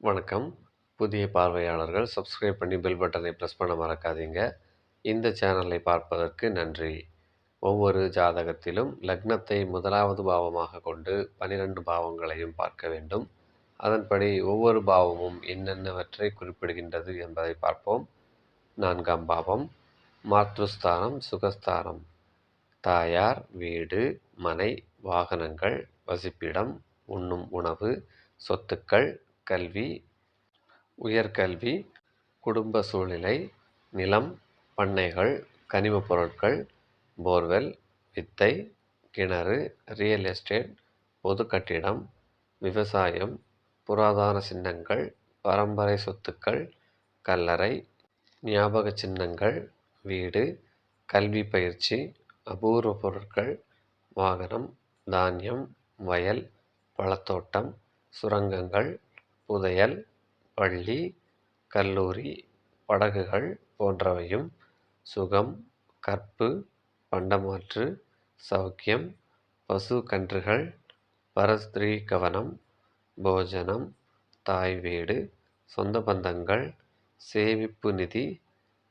வணக்கம். புதிய பார்வையாளர்கள் சப்ஸ்கிரைப் பண்ணி பெல் பட்டனை ப்ரெஸ் பண்ண மறக்காதீங்க. இந்த சேனலை பார்ப்பதற்கு நன்றி. ஒவ்வொரு ஜாதகத்திலும் லக்னத்தை முதலாவது பாவமாக கொண்டு பனிரெண்டு பாவங்களையும் பார்க்க வேண்டும். அதன்படி ஒவ்வொரு பாவமும் என்னென்னவற்றை குறிப்பிடுகின்றது என்பதை பார்ப்போம். நான்காம் பாவம் மாத்ருஸ்தானம் சுகஸ்தானம். தாயார் வீடு மனை வாகனங்கள் வசிப்பிடம் உண்ணும் உணவு சொத்துக்கள் கல்வி உயர்கல்வி குடும்ப சூழ்நிலை நிலம் பண்ணைகள் கனிமப் பொருட்கள் போர்வெல் வித்தை கிணறு ரியல் எஸ்டேட் பொது கட்டிடம் விவசாயம் புராதன சின்னங்கள் பரம்பரை சொத்துக்கள் கல்லறை ஞாபக சின்னங்கள் வீடு கல்வி பயிற்சி அபூர்வ பொருட்கள் வாகனம் தானியம் வயல் பழத்தோட்டம் சுரங்கங்கள் புதையல் பள்ளி கல்லூரி படகுகள் போன்றவையும் சுகம் கற்பு பண்டமாற்று சௌக்கியம் பசு கன்றுகள் பரஸ்திரீ கவனம் போஜனம் தாய் வீடு சொந்த பந்தங்கள் சேமிப்பு நிதி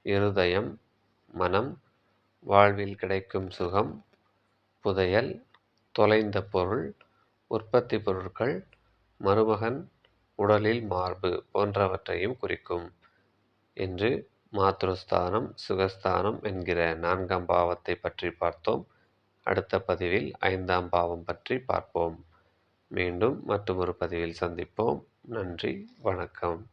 இருதயம் மனம் வாழ்வில் கிடைக்கும் சுகம் புதையல் தொலைந்த பொருள் உற்பத்தி பொருட்கள் மருமகன் உடலில் மார்பு போன்றவற்றையும் குறிக்கும். என்று மாத்ருஸ்தானம் சுகஸ்தானம் என்கிற நான்காம் பாவத்தை பற்றி பார்த்தோம். அடுத்த பதிவில் ஐந்தாம் பாவம் பற்றி பார்ப்போம். மீண்டும் மற்றொரு பதிவில் சந்திப்போம். நன்றி வணக்கம்.